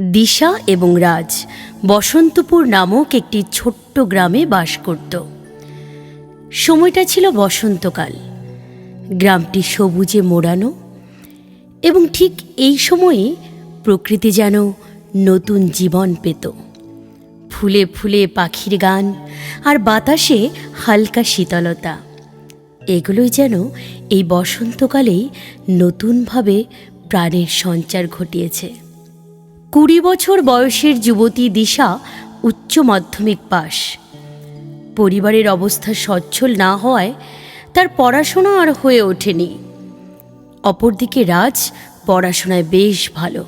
দিশা এবং রাজ বসন্তপুর নামক একটি ছোট্ট গ্রামে বাস করত। সময়টা ছিল বসন্তকাল। গ্রামটি সবুজে মোড়ানো এবং ঠিক এই সময়ে প্রকৃতি যেন নতুন জীবন পেত। ফুলে ফুলে পাখির গান আর বাতাসে হালকা শীতলতা। এগুলোই যেন এই বসন্তকালেই নতুনভাবে প্রাণের সঞ্চার ঘটিয়েছে। কুড়ি বছর বয়সের যুবতী দিশা উচ্চ মাধ্যমিক পাশ। পরিবারের অবস্থা সচ্ছল না হওয়ায় তার পড়াশোনা আর হয়ে ওঠেনি। অপরদিকে রাজ পড়াশোনায় বেশ ভালো।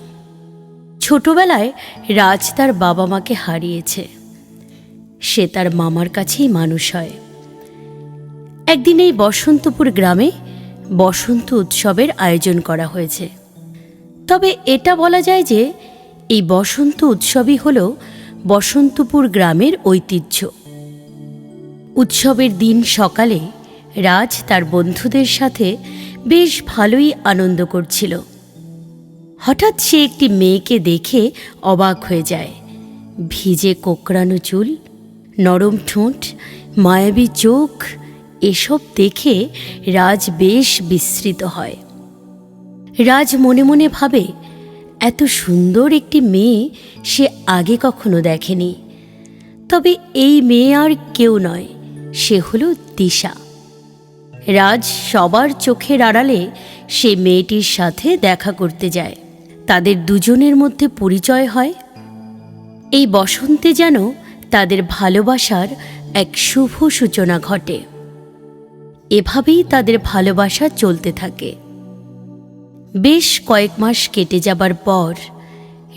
ছোটবেলায় রাজ তার বাবা মাকে হারিয়েছে। সে তার মামার কাছেই মানুষ হয়। একদিন এই বসন্তপুর গ্রামে বসন্ত উৎসবের আয়োজন করা হয়েছে। তবে এটা বলা যায় যে এই বসন্ত উৎসবই হল বসন্তপুর গ্রামের ঐতিহ্য। উৎসবের দিন সকালে রাজ তার বন্ধুদের সাথে বেশ ভালোই আনন্দ করছিল। হঠাৎ সে একটি মেয়েকে দেখে অবাক হয়ে যায়। ভিজে কোকড়ানো চুল, নরম ঠোঁট, মায়াবী চোখ, এসব দেখে রাজ বেশ বিস্মৃত হয়। রাজ মনে মনে ভাবে এত সুন্দর একটি মেয়ে সে আগে কখনো দেখেনি। তবে এই মেয়ে আর কেউ নয়, সে হলো দিশা। রাজ সবার চোখের আড়ালে সে মেয়েটির সাথে দেখা করতে যায়। তাদের দুজনের মধ্যে পরিচয় হয়। এই বসন্তে যেন তাদের ভালোবাসার এক শুভ সূচনা ঘটে। এভাবেই তাদের ভালোবাসা চলতে থাকে। বেশ কয়েক মাস কেটে যাবার পর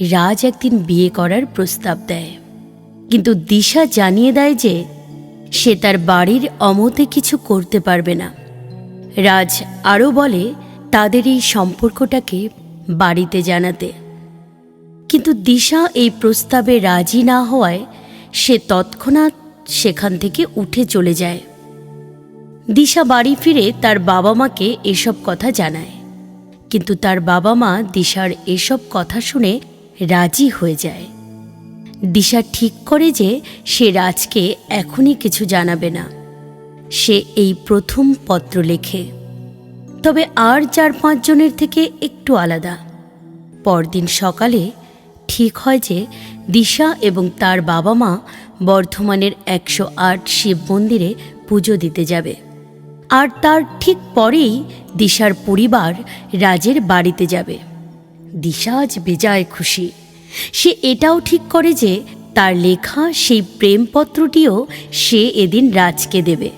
রাজ একদিন বিয়ে করার প্রস্তাব দেয়। কিন্তু দিশা জানিয়ে দেয় যে সে তার বাড়ির অমতে কিছু করতে পারবে না। রাজ আরও বলে, তাদের এই সম্পর্কটাকে বাড়িতে জানাতে। কিন্তু দিশা এই প্রস্তাবে রাজি না হওয়ায় সে তৎক্ষণাৎ সেখান থেকে উঠে চলে যায়। দিশা বাড়ি ফিরে তার বাবা মাকে এসব কথা জানায়। কিন্তু তার বাবা মা দিশার এসব কথা শুনে রাজি হয়ে যায়। দিশা ঠিক করে যে সে রাজকে এখনই কিছু জানাবে না। সে এই প্রথম পত্র লেখে। তবে আর চার পাঁচজনের থেকে একটু আলাদা। পরদিন সকালে ঠিক হয় যে দিশা এবং তার বাবা মা বর্ধমানের একশো আট শিব মন্দিরে পুজো দিতে যাবে। আর তার ঠিক পরেই দিশার পরিবার রাজের বাড়িতে যাবে। দিশা আজ বেজায় খুশি। সে এটাও ঠিক করে যে তার লেখা সেই প্রেমপত্রটিও সে এদিন রাজকে দেবে।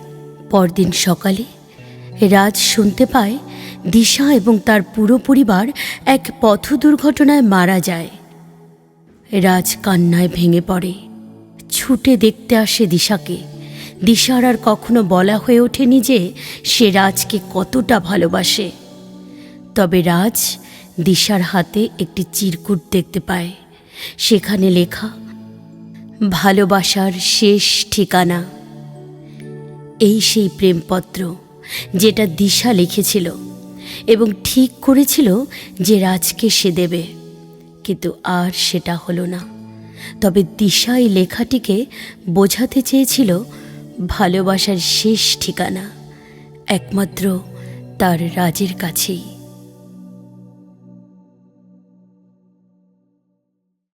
পরদিন সকালে রাজ শুনতে পায় দিশা এবং তার পুরো পরিবার এক পথ দুর্ঘটনায় মারা যায়। রাজ কান্নায় ভেঙে পড়ে। ছুটে দেখতে আসে দিশাকে। দিশার আর কখনো বলা হয়ে ওঠেনি যে সে রাজকে কতটা ভালোবাসে। তবে রাজ দিশার হাতে একটি চিরকুট দেখতে পায়। সেখানে লেখা, ভালোবাসার শেষ ঠিকানা। এই সেই প্রেমপত্র যেটা দিশা লিখেছিল এবং ঠিক করেছিল যে রাজকে সে দেবে। কিন্তু আর সেটা হলো না। তবে দিশা এই লেখাটিকে বোঝাতে চেয়েছিল ভালোবাসার শেষ ঠিকানা একমাত্র তার রাজের কাছেই।